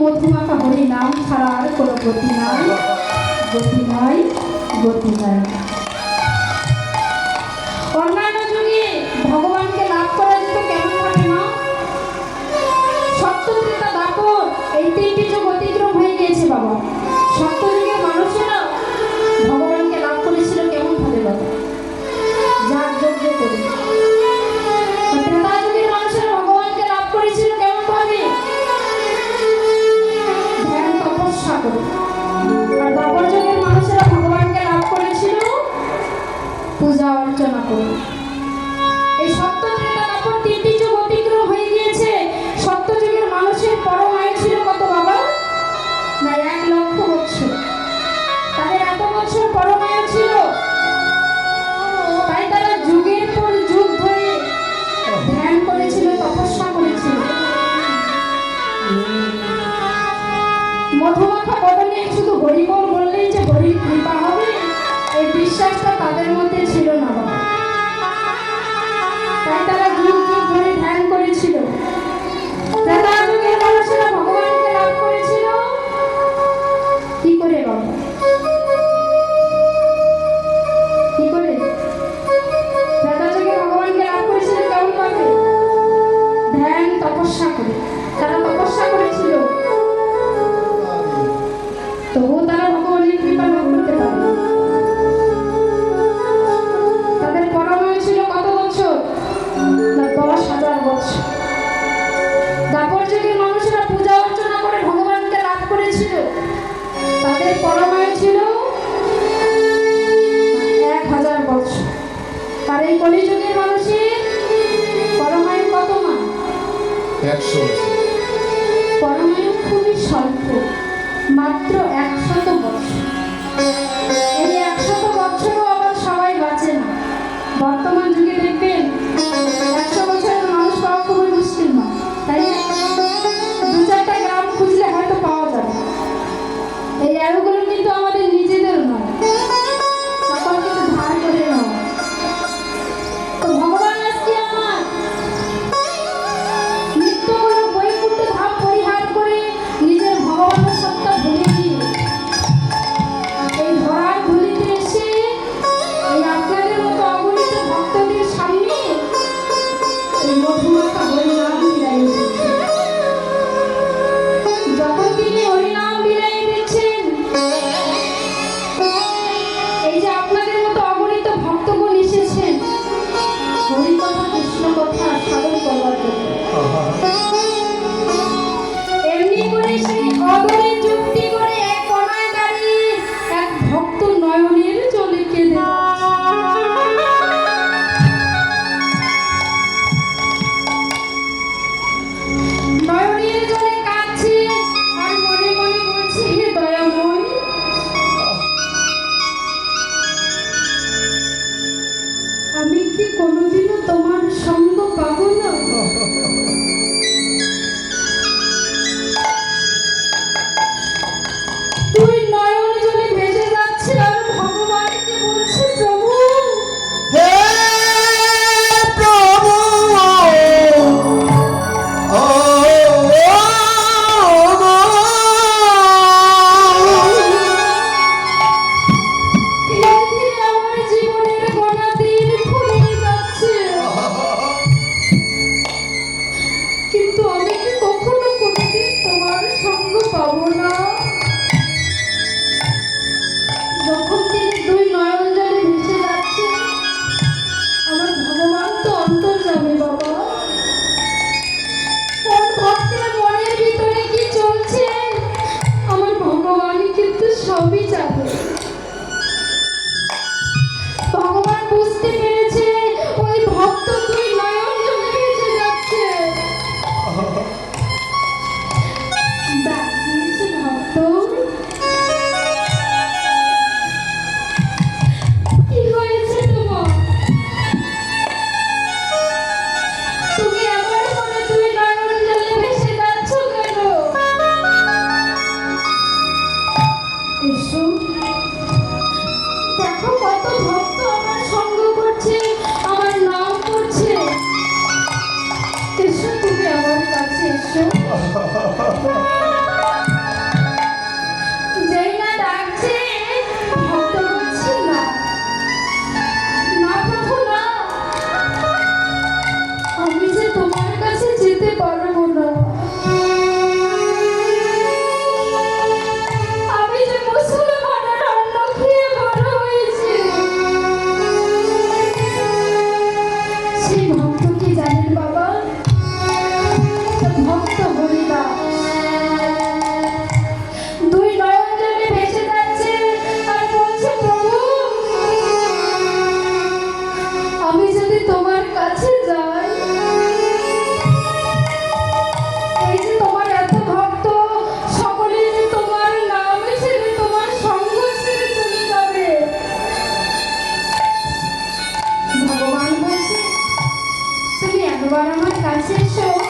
মধুমাখা হরি নাম ছাড়া আর কোনো গতি নাই। গতি নাই গতি নাই। ভগবানকে লাভ করা যেত কেমন ভাবে না হয়ে গিয়েছে বাবা। সপ্তযুগের করেছিল, তপস্যা করেছিল। মধুমাখা বদলে শুধু হরিবল বললেই যে হরির কৃপা হবে, এই বিশ্বাসটা তাদের মধ্যে ছিল না তাই তারা যুগ ধরে ধ্যান করেছিল। ত্রেতা মানুষেরা পূজা অর্চনা করে ভগবানকে লাভ করেছিল। তাদের পরমায় ছিল এক হাজার বছর। আর এই কলিযুগের মানুষের পরমায়ু কত মান একশো পরমায়ু খুবই স্বল্প মাত্র একশত বছর। এই একশত বছরও আবার সবাই বাঁচে না। বর্তমান যুগে দেখবেন Super. একবার আমার কাছে এসো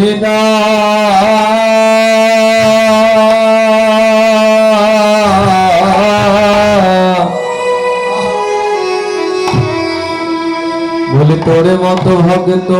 বলি তোরে মতো ভক্ত।